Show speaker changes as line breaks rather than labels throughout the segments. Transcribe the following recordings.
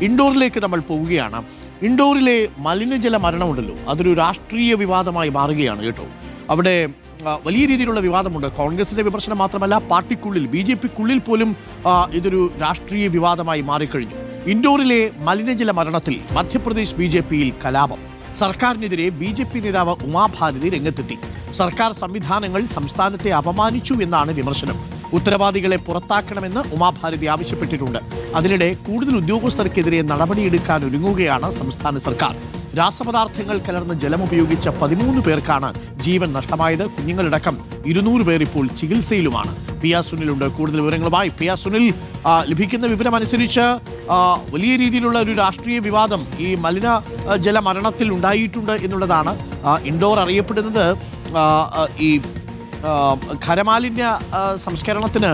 ഇൻഡോറിലേക്ക് നമ്മൾ പോവുകയാണ്. ഇൻഡോറിലെ മലിനജല മരണമുണ്ടല്ലോ. അതൊരു രാഷ്ട്രീയ വിവാദമായി മാറുകയാണ് കേട്ടോ. അവിടെ വലിയ രീതിയിലുള്ള വിവാദമുണ്ട്. കോൺഗ്രസിന്റെ വിമർശനം മാത്രമല്ല പാർട്ടിക്കുള്ളിൽ ബി ജെ പിക്കുള്ളിൽ പോലും ഇതൊരു രാഷ്ട്രീയ വിവാദമായി മാറിക്കഴിഞ്ഞു. ഇൻഡോറിലെ മലിനജല മരണത്തിൽ മധ്യപ്രദേശ് ബി ജെ പിയിൽ കലാപം. സർക്കാരിനെതിരെ ബി ജെ പി നേതാവ് ഉമാഭാരതി രംഗത്തെത്തി. സർക്കാർ സംവിധാനങ്ങൾ സംസ്ഥാനത്തെ അപമാനിച്ചു എന്നാണ് വിമർശനം. ഉത്തരവാദികളെ പുറത്താക്കണമെന്ന് ഉമാഭാരതി ആവശ്യപ്പെട്ടിട്ടുണ്ട്. അതിനിടെ കൂടുതൽ ഉദ്യോഗസ്ഥർക്കെതിരെ നടപടിയെടുക്കാൻ ഒരുങ്ങുകയാണ് സംസ്ഥാന സർക്കാർ. രാസപദാർത്ഥങ്ങൾ കലർന്ന ജലം ഉപയോഗിച്ച പതിമൂന്ന് പേർക്കാണ് ജീവൻ നഷ്ടമായത്. കുഞ്ഞുങ്ങളടക്കം ഇരുന്നൂറ് പേർ ഇപ്പോൾ ചികിത്സയിലുമാണ്. P R സുനിലുണ്ട്. കൂടുതൽ വിവരങ്ങളുമായി പി ആർ സുനിൽ ലഭിക്കുന്ന വിവരമനുസരിച്ച് വലിയ രീതിയിലുള്ള ഒരു രാഷ്ട്രീയ വിവാദം ഈ മലിന ജല മരണത്തിൽ ഉണ്ടായിട്ടുണ്ട് എന്നുള്ളതാണ് ഇൻഡോർ അറിയപ്പെടുന്നത്. ഈ ഖരമാലിന്യ സംസ്കരണത്തിന്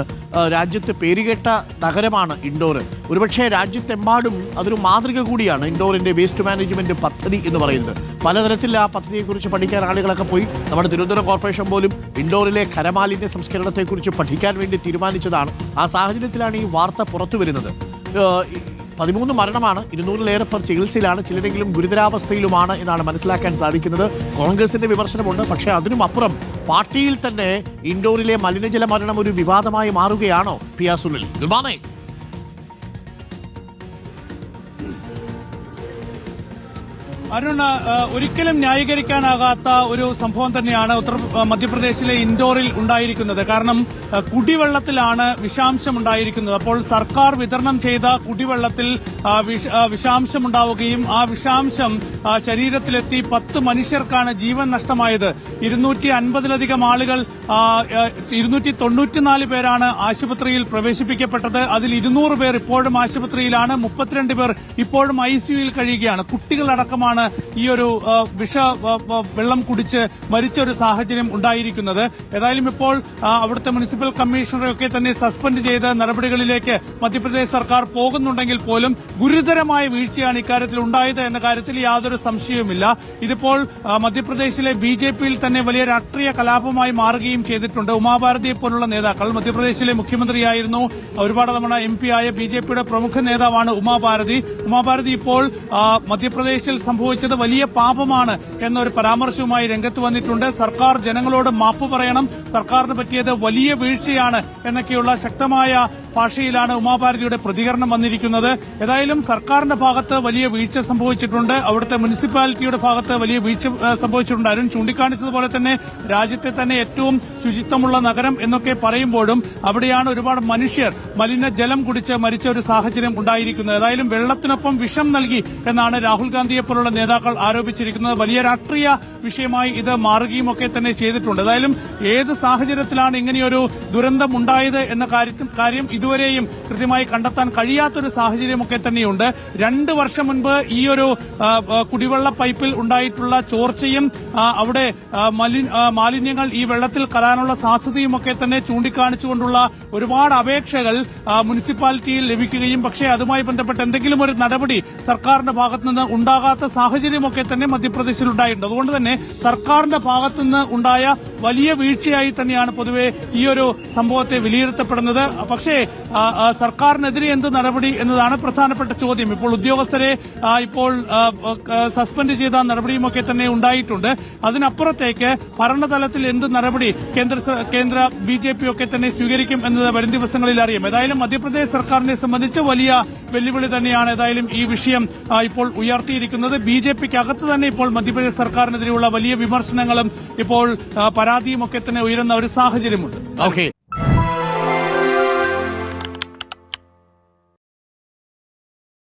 രാജ്യത്ത് പേരുകേട്ട നഗരമാണ് ഇൻഡോർ ഒരുപക്ഷെ രാജ്യത്തെമ്പാടും അതൊരു മാതൃക കൂടിയാണ് ഇൻഡോറിന്റെ വേസ്റ്റ് മാനേജ്മെന്റ് പദ്ധതി എന്ന് പറയുന്നത്. പലതരത്തിൽ ആ പദ്ധതിയെക്കുറിച്ച് പഠിക്കാൻ ആളുകളൊക്കെ പോയി. നമ്മുടെ തിരുവനന്തപുരം കോർപ്പറേഷൻ പോലും ഇൻഡോറിലെ ഖരമാലിന്യ സംസ്കരണത്തെക്കുറിച്ച് പഠിക്കാൻ വേണ്ടി തീരുമാനിച്ചതാണ്. ആ സാഹചര്യത്തിലാണ് ഈ വാർത്ത പുറത്തു വരുന്നത്. പതിമൂന്ന് മരണമാണ് ഇരുന്നൂറിലേറെ പേർ ചികിത്സയിലാണ് ചിലരെങ്കിലും ഗുരുതരാവസ്ഥയിലുമാണ് എന്നാണ് മനസ്സിലാക്കാൻ സാധിക്കുന്നത്. കോൺഗ്രസിന്റെ വിമർശനമുണ്ട് പക്ഷേ അതിനും അപ്പുറം പാർട്ടിയിൽ തന്നെ ഇൻഡോറിലെ മലിനജല മരണം ഒരു വിവാദമായി മാറുകയാണോ? പി ആർ
അരുൺ ഒരിക്കലും ന്യായീകരിക്കാനാകാത്ത ഒരു സംഭവം തന്നെയാണ് ഉത്തർ മധ്യപ്രദേശിലെ ഇൻഡോറിൽ ഉണ്ടായിരിക്കുന്നത്. കാരണം കുടിവെള്ളത്തിലാണ് വിഷാംശം ഉണ്ടായിരിക്കുന്നത് അപ്പോൾ സർക്കാർ വിതരണം ചെയ്ത കുടിവെള്ളത്തിൽ വിഷാംശം ഉണ്ടാവുകയും ആ വിഷാംശം ശരീരത്തിലെത്തി പത്ത് മനുഷ്യർക്കാണ് ജീവൻ നഷ്ടമായത്. ഇരുന്നൂറ്റി അൻപതിലധികം ആളുകൾ ഇരുന്നൂറ്റി തൊണ്ണൂറ്റിനാല് പേരാണ് ആശുപത്രിയിൽ പ്രവേശിപ്പിക്കപ്പെട്ടത്. അതിൽ ഇരുന്നൂറ് പേർ ഇപ്പോഴും ആശുപത്രിയിലാണ്. മുപ്പത്തിരണ്ട് പേർ ഇപ്പോഴും ഐസിയുയിൽ കഴിയുകയാണ്. കുട്ടികളടക്കമാണ് ഈ ഒരു വിഷ വെള്ളം കുടിച്ച് മരിച്ച ഒരു സാഹചര്യം ഉണ്ടായിരിക്കുന്നത്. ഏതായാലും ഇപ്പോൾ അവിടുത്തെ മുനിസിപ്പൽ കമ്മീഷണറെയൊക്കെ തന്നെ സസ്പെൻഡ് ചെയ്ത് നടപടികളിലേക്ക് മധ്യപ്രദേശ് സർക്കാർ പോകുന്നുണ്ടെങ്കിൽ പോലും ഗുരുതരമായ വീഴ്ചയാണ് ഇക്കാര്യത്തിൽ ഉണ്ടായത് എന്ന കാര്യത്തിൽ യാതൊരു സംശയവുമില്ല. ഇതിപ്പോൾ മധ്യപ്രദേശിലെ ബി ജെ പിയിൽ തന്നെ വലിയ രാഷ്ട്രീയ കലാപമായി മാറുകയും ചെയ്തിട്ടുണ്ട്. ഉമാഭാരതിയെ പോലുള്ള നേതാക്കൾ മധ്യപ്രദേശിലെ മുഖ്യമന്ത്രിയായിരുന്നു ഒരുപാട് തവണ എം പി ആയ ബി ജെ പിയുടെ പ്രമുഖ നേതാവാണ് ഉമാഭാരതി. ഉമാഭാരതി ഇപ്പോൾ മധ്യപ്രദേശിൽ മധ്യപ്രദേശിൽ സംഭവിച്ചത് വലിയ പാപമാണ് എന്നൊരു പരാമർശവുമായി രംഗത്ത് വന്നിട്ടുണ്ട്. സർക്കാർ ജനങ്ങളോട് മാപ്പ് പറയണം. സർക്കാരിന് പറ്റിയത് വലിയ വീഴ്ചയാണ് എന്നൊക്കെയുള്ള ശക്തമായ ഭാഷയിലാണ് ഉമാഭാരതിയുടെ പ്രതികരണം വന്നിരിക്കുന്നത്. ഏതായാലും സർക്കാരിന്റെ ഭാഗത്ത് വലിയ വീഴ്ച സംഭവിച്ചിട്ടുണ്ട്. അവിടുത്തെ മുനിസിപ്പാലിറ്റിയുടെ ഭാഗത്ത് വലിയ വീഴ്ച സംഭവിച്ചിട്ടുണ്ട്. അരുൺ ചൂണ്ടിക്കാണിച്ചതുപോലെ തന്നെ രാജ്യത്തെ തന്നെ ഏറ്റവും ശുചിത്വമുള്ള നഗരം എന്നൊക്കെ പറയുമ്പോഴും അവിടെയാണ് ഒരുപാട് മനുഷ്യർ മലിനജലം കുടിച്ച് മരിച്ച ഒരു സാഹചര്യം ഉണ്ടായിരിക്കുന്നത്. ഏതായാലും വെള്ളത്തിനൊപ്പം വിഷം നൽകി എന്നാണ് രാഹുൽ ഗാന്ധിയെ പോലുള്ള നേതാക്കൾ ആരോപിച്ചിരിക്കുന്നത്. വലിയ രാഷ്ട്രീയ വിഷയമായി ഇത് മാറുകയും ഒക്കെ തന്നെ ചെയ്തിട്ടുണ്ട്. ഏതായാലും ഏത് സാഹചര്യത്തിലാണ് ഇങ്ങനെയൊരു ദുരന്തം ഉണ്ടായത് എന്ന കാര്യം ഇതുവരെയും കൃത്യമായി കണ്ടെത്താൻ കഴിയാത്തൊരു സാഹചര്യമൊക്കെ തന്നെയുണ്ട്. രണ്ട് വർഷം മുൻപ് ഈ ഒരു കുടിവെള്ള പൈപ്പിൽ ഉണ്ടായിട്ടുള്ള ചോർച്ചയും അവിടെ മാലിന്യങ്ങൾ ഈ വെള്ളത്തിൽ കലാനുള്ള സാധ്യതയുമൊക്കെ തന്നെ ചൂണ്ടിക്കാണിച്ചുകൊണ്ടുള്ള ഒരുപാട് അപേക്ഷകൾ മുനിസിപ്പാലിറ്റിയിൽ ലഭിക്കുകയും പക്ഷേ അതുമായി ബന്ധപ്പെട്ട് എന്തെങ്കിലും ഒരു നടപടി സർക്കാരിന്റെ ഭാഗത്തു നിന്ന് ഉണ്ടാകാത്ത സാഹചര്യമൊക്കെ തന്നെ മധ്യപ്രദേശിൽ ഉണ്ടായിട്ടുണ്ട് അതുകൊണ്ട് തന്നെ സർക്കാരിന്റെ ഭാഗത്തു നിന്ന് ഉണ്ടായ വലിയ വീഴ്ചയായി തന്നെയാണ് പൊതുവെ ഈ ഒരു സംഭവത്തെ വിലയിരുത്തപ്പെടുന്നത്. പക്ഷേ സർക്കാരിനെതിരെ എന്ത് നടപടി എന്നതാണ് പ്രധാനപ്പെട്ട ചോദ്യം. ഇപ്പോൾ ഉദ്യോഗസ്ഥരെ ഇപ്പോൾ സസ്പെൻഡ് ചെയ്ത നടപടിയുമൊക്കെ തന്നെ ഉണ്ടായിട്ടുണ്ട്. അതിനപ്പുറത്തേക്ക് ഭരണതലത്തിൽ എന്ത് നടപടി കേന്ദ്ര കേന്ദ്ര ബി ജെ പി ഒക്കെ തന്നെ സ്വീകരിക്കും എന്നത് വരും ദിവസങ്ങളിൽ അറിയാം. ഏതായാലും മധ്യപ്രദേശ് സർക്കാരിനെ സംബന്ധിച്ച് വലിയ വെല്ലുവിളി തന്നെയാണ് ഏതായാലും ഈ വിഷയം ഇപ്പോൾ ഉയർത്തിയിരിക്കുന്നത്. ബി ജെ പിക്ക് അകത്ത് തന്നെ ഇപ്പോൾ മധ്യപ്രദേശ് സർക്കാരിനെതിരെയുള്ള വലിയ വിമർശനങ്ങളും ഇപ്പോൾ പരാതിയും ഒക്കെ തന്നെ ഉയരുന്ന ഒരു സാഹചര്യമുണ്ട്.